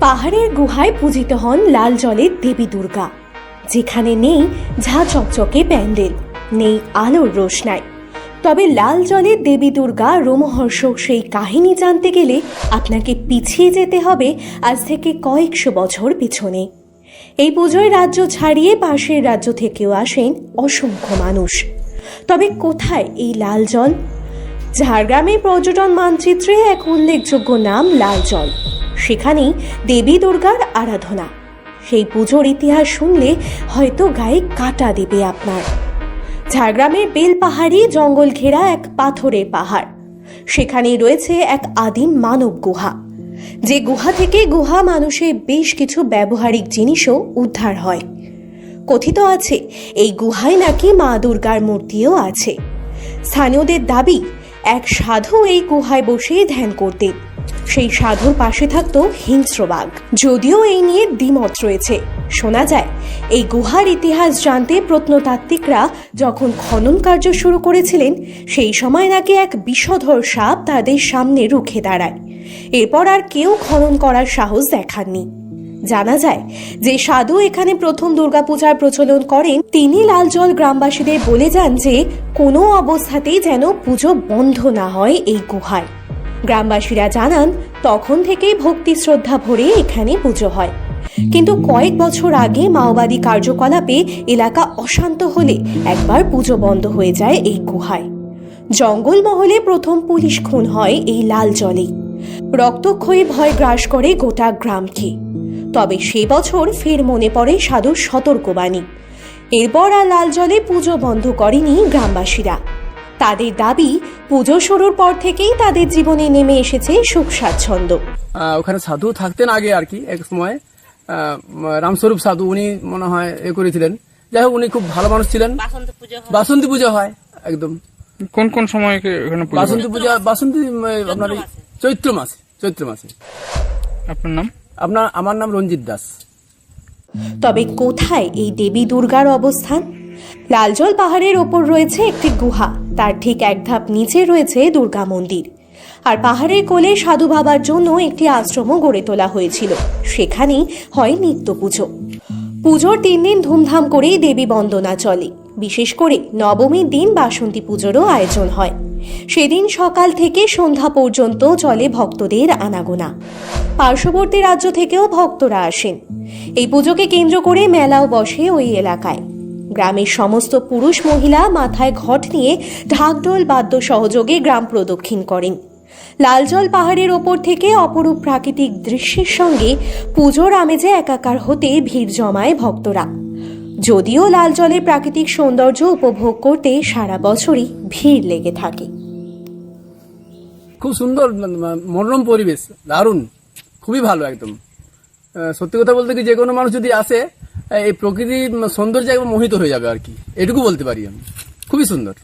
পাহাড়ের গুহায় পূজিত হন লাল জলের দেবী দুর্গা। যেখানে নেই ঝা চকচকে প্যান্ডেল, নেই আলোর রোশনাই। তবে লাল জলের দেবী দুর্গা রোমহর্ষক সেই কাহিনী জানতে গেলে আপনাকে পিছিয়ে যেতে হবে আজ থেকে কয়েকশো বছর পিছনে। এই পুজোয় রাজ্য ছাড়িয়ে পাশের রাজ্য থেকেও আসেন অসংখ্য মানুষ। তবে কোথায় এই লাল জল? ঝাড়গ্রামের পর্যটন মানচিত্রে এক উল্লেখযোগ্য নাম, লাল জল। সেখানেই দেবী দুর্গার আরাধনা। সেই পুজোর ইতিহাস শুনলে হয়তো গায়ে কাটা দেবে আপনার। ঝাড়গ্রামের বেল পাহাড়ি জঙ্গল ঘেরা এক পাথরের পাহাড়। সেখানে রয়েছে এক আদিম মানব গুহা। যে গুহা থেকে গুহা মানুষের বেশ কিছু ব্যবহারিক জিনিসও উদ্ধার হয়। কথিত আছে, এই গুহায় নাকি মা দুর্গার মূর্তিও আছে। স্থানীয়দের দাবি, এক সাধু এই গুহায় বসে ধ্যান করতেন। সেই সাধুর পাশে থাকতো হিংস্র বাঘ। যদিও এই নিয়ে দ্বিমত রয়েছে। শোনা যায়, এই গুহার ইতিহাস জানতে প্রত্নতাত্ত্বিকরা যখন খনন কার্য শুরু করেছিলেন, সেই সময় নাকি এক বিষধর সাপ তাদের সামনে রুখে দাঁড়ায়। এরপর আর কেউ খনন করার সাহস দেখাননি। জানা যায় যে সাধু এখানে প্রথম দুর্গাপূজার প্রচলন করেন, তিনি লালজল গ্রামবাসীদের বলে যান যে কোনো অবস্থাতেই যেন পুজো বন্ধ না হয় এই গুহায়। গ্রামবাসীরা জানান, তখন থেকেই ভক্তি শ্রদ্ধা ভরে এখানে পুজো হয়। কিন্তু কয়েক বছর আগে মাওবাদী কার্যকলাপে এলাকা অশান্ত হলে একবার পুজো বন্ধ হয়ে যায় এই গুহায়। জঙ্গলমহলে প্রথম পুলিশ খুন হয় এই লাল জলেই রক্তক্ষয়ী ভয় গ্রাস করে গোটা গ্রামকে। তবে সে বছর ফের মনে পড়ে সাধুর সতর্কবাণী। এরপর আর লাল জলে পুজো বন্ধ করেনি গ্রামবাসীরা। তাদের দাবি পুজো শুরুর পর থেকেই তাদের জীবনে নেমে এসেছে সুখ স্বাচ্ছন্দ্য। আহ, ওখানে সাধু থাকতেন আগে আর কি এক সময়। আহ, রামস্বরূপ সাধু উনি মনে হয় এ করেছিলেন। যাই হোক উনি খুব ভালো মানুষ ছিলেন। বাসন্তী পূজা হয়। একদম। কোন কোন সময় এখানে পুজো বাসন্তী পূজা বাসন্তী আপনার চৈত্র মাসে চৈত্র মাসে। আপনার নাম? আপনার আমার নাম রঞ্জিত দাস। তবে কোথায় এই দেবী দুর্গার অবস্থান? লালজল পাহাড়ের ওপর রয়েছে একটি গুহা। তার ঠিক এক ধাপ নিচে রয়েছে দুর্গা মন্দির। আর পাহাড়ের কোলে সাধু বাবার জন্য একটি আশ্রমও গড়ে তোলা হয়েছিল। সেখানেই হয় নিত্য পুজো। পুজোর তিন দিন ধুমধাম করেই দেবী বন্দনা চলে। বিশেষ করে নবমীর দিন বাসন্তী পুজোরও আয়োজন হয়। সেদিন সকাল থেকে সন্ধ্যা পর্যন্ত চলে ভক্তদের আনাগোনা। পার্শ্ববর্তী রাজ্য থেকেও ভক্তরা আসেন। এই পুজোকে কেন্দ্র করে মেলাও বসে ওই এলাকায়। গ্রামের সমস্ত পুরুষ মহিলা মাথায় ঘট নিয়ে ঢাকঢোল বাদ্য সহযোগে গ্রাম প্রদক্ষিণ করেন। লালজল পাহাড়ের ওপর থেকে অপরূপ প্রাকৃতিক দৃশ্যের সঙ্গে পুজোর আমেজে একাকার হতে ভিড় জমায় ভক্তরা। যদিও লাল জলের প্রাকৃতিক সৌন্দর্য উপভোগ করতে সারা বছরই ভিড় লেগে থাকে। খুব সুন্দর মানে, মনোরম পরিবেশ দারুণ খুবই ভালো একদম। সত্যি কথা বলতে কি যে কোনো মানুষ যদি আসে এই প্রকৃতির সৌন্দর্য একবার মোহিত হয়ে যাবে আর কি। এটুকু বলতে পারি আমি। খুবই সুন্দর।